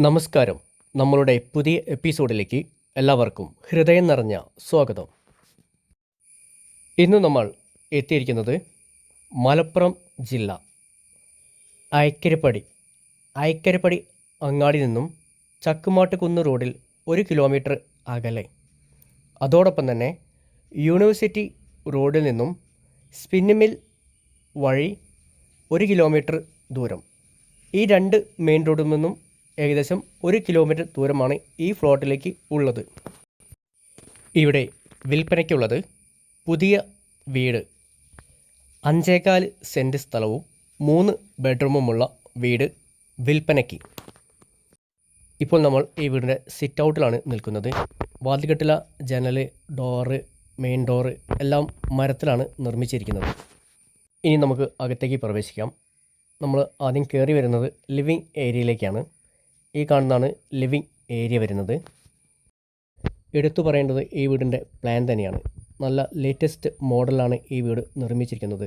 നമസ്കാരം. നമ്മളുടെ പുതിയ എപ്പിസോഡിലേക്ക് എല്ലാവർക്കും ഹൃദയം നിറഞ്ഞ സ്വാഗതം. ഇന്ന് നമ്മൾ എത്തിയിരിക്കുന്നത് മലപ്പുറം ജില്ല ഐക്കരപ്പടി. ഐക്കരപ്പടി അങ്ങാടി നിന്നും ചക്കുമാട്ടുകുന്ന് റോഡിൽ ഒരു കിലോമീറ്റർ അകലെ. അതോടൊപ്പം തന്നെ യൂണിവേഴ്സിറ്റി റോഡിൽ നിന്നും സ്പിന്നിമിൽ വഴി ഒരു കിലോമീറ്റർ ദൂരം. ഈ രണ്ട് മെയിൻ റോഡിൽ നിന്നും ഏകദേശം ഒരു കിലോമീറ്റർ ദൂരമാണ് ഈ ഫ്ലോട്ടിലേക്ക് ഉള്ളത്. ഇവിടെ വിൽപ്പനയ്ക്കുള്ളത് പുതിയ വീട്. അഞ്ചേകാൽ സെന്റ് സ്ഥലവും മൂന്ന് ബെഡ്റൂമുമുള്ള വീട് വിൽപ്പനയ്ക്ക്. ഇപ്പോൾ നമ്മൾ ഈ വീടിന്റെ സിറ്റ് ഔട്ടിലാണ് നിൽക്കുന്നത്. വാതിൽക്കെട്ടില ജനൽ ഡോറ് മെയിൻ ഡോറ് എല്ലാം മരത്തിലാണ് നിർമ്മിച്ചിരിക്കുന്നത്. ഇനി നമുക്ക് അകത്തേക്ക് പ്രവേശിക്കാം. നമ്മൾ ആദ്യം കയറി വരുന്നത് ലിവിങ് ഏരിയയിലേക്കാണ്. ഈ കാണുന്നതാണ് ലിവിങ് ഏരിയ വരുന്നത്. എടുത്തു പറയേണ്ടത് ഈ വീടിന്റെ പ്ലാൻ തന്നെയാണ്. നല്ല ലേറ്റസ്റ്റ് മോഡലാണ് ഈ വീട് നിർമ്മിച്ചിരിക്കുന്നത്.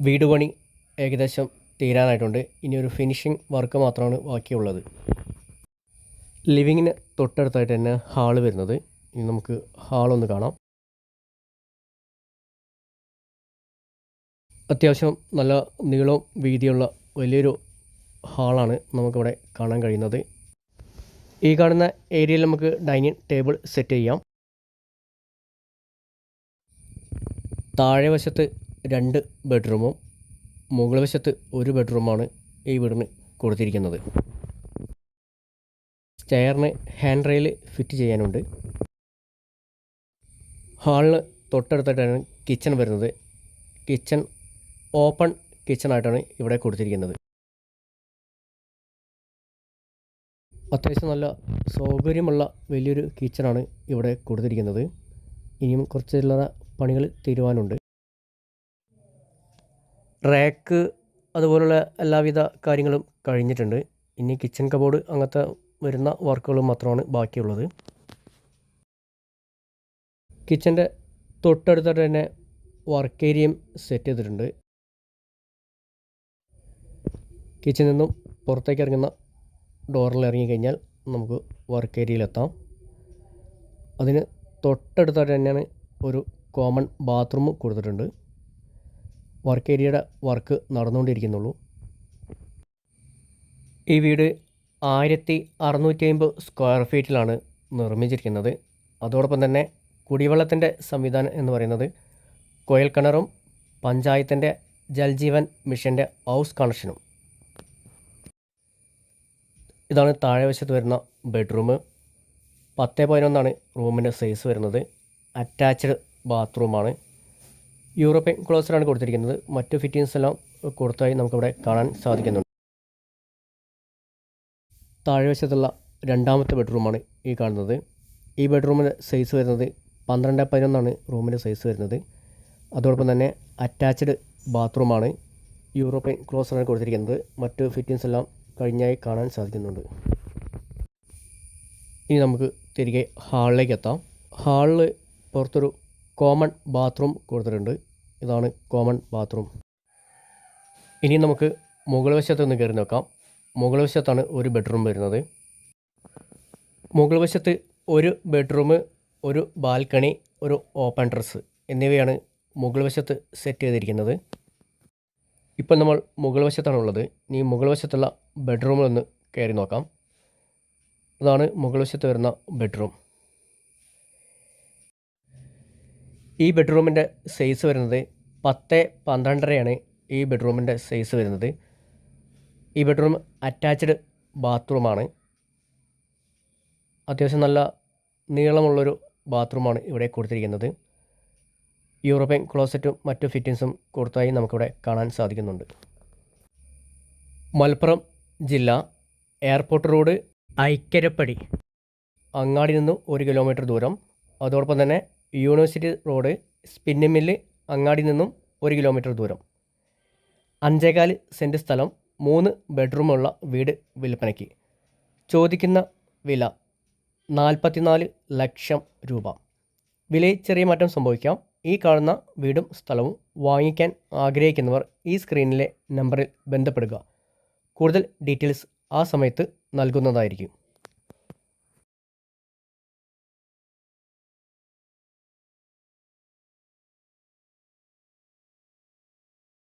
വീട് പണി ഏകദേശം തീരാനായിട്ടുണ്ട്. ഇനി ഒരു ഫിനിഷിംഗ് വർക്ക് മാത്രമാണ് ബാക്കിയുള്ളത്. ലിവിങ്ങിന് തൊട്ടടുത്തായിട്ട് തന്നെ ഹാൾ വരുന്നത്. ഇനി നമുക്ക് ഹാളൊന്ന് കാണാം. അത്യാവശ്യം നല്ല നീളവും വീതിയുള്ള വലിയൊരു ഹാളാണ് നമുക്കിവിടെ കാണാൻ കഴിയുന്നത്. ഈ കാണുന്ന ഏരിയയിൽ നമുക്ക് ഡൈനിങ് ടേബിൾ സെറ്റ് ചെയ്യാം. താഴെ വശത്ത് രണ്ട് ബെഡ്റൂമും മുകൾ വശത്ത് ഒരു ബെഡ്റൂമാണ് ഈ വീടിന് കൊടുത്തിരിക്കുന്നത്. സ്റ്റെയറിന് ഹാൻഡ് റെയിൽ ഫിറ്റ് ചെയ്യാനുണ്ട്. ഹാളിന് തൊട്ടടുത്തായിട്ടാണ് കിച്ചൺ വരുന്നത്. കിച്ചൺ ഓപ്പൺ കിച്ചണായിട്ടാണ് ഇവിടെ കൊടുത്തിരിക്കുന്നത്. അത്യാവശ്യം നല്ല സൗകര്യമുള്ള വലിയൊരു കിച്ചണാണ് ഇവിടെ കൊടുത്തിരിക്കുന്നത്. ഇനിയും കുറച്ച് ചില്ലറ പണികൾ തീരുവാനുണ്ട്. റാക്ക് അതുപോലുള്ള എല്ലാവിധ കാര്യങ്ങളും കഴിഞ്ഞിട്ടുണ്ട്. ഇനി കിച്ചൺ കബോർഡ് അങ്ങനത്തെ വരുന്ന വർക്കുകൾ മാത്രമാണ് ബാക്കിയുള്ളത്. കിച്ചന്റെ തൊട്ടടുത്തായിട്ട് തന്നെ വർക്ക് ഏരിയയും സെറ്റ് ചെയ്തിട്ടുണ്ട്. കിച്ചണിൽ നിന്നും പുറത്തേക്ക് ഇറങ്ങുന്ന ഡോറിൽ ഇറങ്ങിക്കഴിഞ്ഞാൽ നമുക്ക് വർക്ക് ഏരിയയിലെത്താം. അതിന് തൊട്ടടുത്തായിട്ട് തന്നെയാണ് ഒരു കോമൺ ബാത്റൂം കൊടുത്തിട്ടുണ്ട്. വർക്ക് ഏരിയയുടെ വർക്ക് നടന്നുകൊണ്ടിരിക്കുന്നുള്ളൂ. ഈ വീട് ആയിരത്തി അറുന്നൂറ്റി അമ്പത് സ്ക്വയർ ഫീറ്റിലാണ് നിർമ്മിച്ചിരിക്കുന്നത്. അതോടൊപ്പം തന്നെ കുടിവെള്ളത്തിന്റെ സംവിധാനം എന്ന് പറയുന്നത് കുഴൽ കിണറും പഞ്ചായത്തിന്റെ ജൽജീവൻ മിഷന്റെ ഹൗസ് കണക്ഷനും ഇതാണ് താഴെ വശത്ത് വരുന്ന ബെഡ്റൂം. പത്ത് പതിനൊന്നാണ് റൂമിന്റെ സൈസ് വരുന്നത്. അറ്റാച്ച്ഡ് ബാത്റൂമാണ്. യൂറോപ്യൻ ക്ലോസറാണ് കൊടുത്തിരിക്കുന്നത്. മറ്റ് ഫിറ്റിങ്സ് എല്ലാം കൊടുത്തായി നമുക്കിവിടെ കാണാൻ സാധിക്കുന്നുണ്ട്. താഴെ വശത്തുള്ള രണ്ടാമത്തെ ബെഡ്റൂമാണ് ഈ കാണുന്നത്. ഈ ബെഡ്റൂമിന്റെ സൈസ് വരുന്നത് പന്ത്രണ്ട് പതിനൊന്നാണ് റൂമിന്റെ സൈസ് വരുന്നത്. അതോടൊപ്പം തന്നെ അറ്റാച്ച്ഡ് ബാത്റൂമാണ് യൂറോപ്യൻ ക്ലോസറാണ് കൊടുത്തിരിക്കുന്നത്. മറ്റ് ഫിറ്റിങ്സ് എല്ലാം കഴിഞ്ഞായി കാണാൻ സാധിക്കുന്നുണ്ട്. ഇനി നമുക്ക് തിരികെ ഹാളിലേക്ക് എത്താം. ഹാളിൽ പുറത്തൊരു കോമൺ ബാത്റൂം കൊടുത്തിട്ടുണ്ട്. ഇതാണ് കോമൺ ബാത്റൂം. ഇനി നമുക്ക് മുകൾ വശത്ത് ഒന്ന് കയറി നോക്കാം. മുകൾ വശത്താണ് ഒരു ബെഡ്റൂം വരുന്നത്. മുകൾ വശത്ത് ഒരു ബെഡ്റൂം ഒരു ബാൽക്കണി ഒരു ഓപ്പൺ ഡ്രസ്സ് എന്നിവയാണ് മുകൾ വശത്ത് സെറ്റ് ചെയ്തിരിക്കുന്നത്. ഇപ്പം നമ്മൾ മുകൾ വശത്താണുള്ളത്. ഇനി മുകൾ വശത്തുള്ള ബെഡ്റൂമിലൊന്ന് കയറി നോക്കാം. അതാണ് മുകൾ വശത്ത് വരുന്ന ബെഡ്റൂം. ഈ ബെഡ്റൂമിന്റെ സൈസ് വരുന്നത് പത്ത് പന്ത്രണ്ടരയാണ് ഈ ബെഡ്റൂമിന്റെ സൈസ് വരുന്നത്. ഈ ബെഡ്റൂം അറ്റാച്ച്ഡ് ബാത്റൂമാണ്. അത്യാവശ്യം നല്ല നീളമുള്ളൊരു ബാത്റൂമാണ് ഇവിടെ കൊടുത്തിരിക്കുന്നത്. യൂറോപ്യൻ ക്ലോസറ്റും മറ്റു ഫിറ്റിങ്സും കൊടുത്തായി നമുക്കിവിടെ കാണാൻ സാധിക്കുന്നുണ്ട്. മലപ്പുറം ജില്ല എയർപോർട്ട് റോഡ് ഐക്കരപ്പടി. അങ്ങാടി നിന്ന് ഒരു കിലോമീറ്റർ ദൂരം. അതോടൊപ്പം തന്നെ യൂണിവേഴ്സിറ്റി റോഡ് സ്പിന്നിങ് മില്ല് അങ്ങാടി നിന്നും ഒരു കിലോമീറ്റർ ദൂരം. അഞ്ചേകാൽ സെന്റ് സ്ഥലം മൂന്ന് ബെഡ്റൂമുള്ള വീട് വിൽപ്പനയ്ക്ക്. ചോദിക്കുന്ന വില നാൽപ്പത്തിനാല് ലക്ഷം രൂപ. വിലയിൽ ചെറിയ മാറ്റം സംഭവിക്കാം. ഈ കാണുന്ന വീടും സ്ഥലവും വാങ്ങിക്കാൻ ആഗ്രഹിക്കുന്നവർ ഈ സ്ക്രീനിലെ നമ്പറിൽ ബന്ധപ്പെടുക. കൂടുതൽ ഡീറ്റെയിൽസ് ആ സമയത്ത് നൽകുന്നതായിരിക്കും.